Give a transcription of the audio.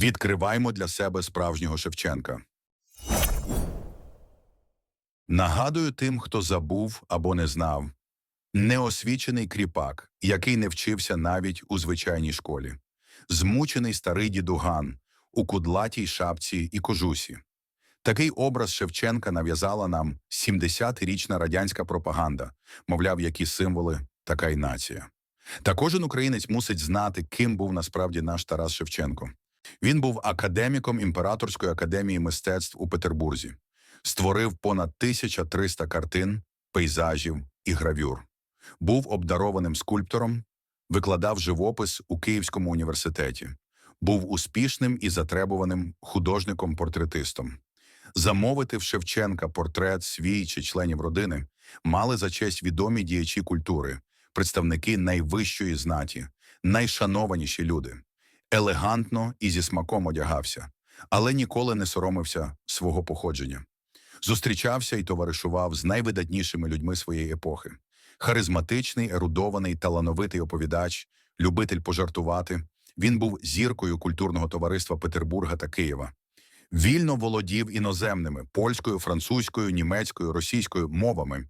Відкриваймо для себе справжнього Шевченка. Нагадую тим, хто забув або не знав. Неосвічений кріпак, який не вчився навіть у звичайній школі. Змучений старий дідуган у кудлатій шапці і кожусі. Такий образ Шевченка нав'язала нам 70-річна радянська пропаганда, мовляв, які символи, така й нація. Та кожен українець мусить знати, ким був насправді наш Тарас Шевченко. Він був академіком Імператорської академії мистецтв у Петербурзі, створив понад 1300 картин, пейзажів і гравюр. Був обдарованим скульптором, викладав живопис у Київському університеті, був успішним і затребуваним художником-портретистом. Замовити в Шевченка портрет свій чи членів родини мали за честь відомі діячі культури, представники найвищої знаті, найшанованіші люди. Елегантно і зі смаком одягався, але ніколи не соромився свого походження. Зустрічався і товаришував з найвидатнішими людьми своєї епохи. Харизматичний, ерудований, талановитий оповідач, любитель пожартувати. Він був зіркою культурного товариства Петербурга та Києва. Вільно володів іноземними польською, французькою, німецькою, російською мовами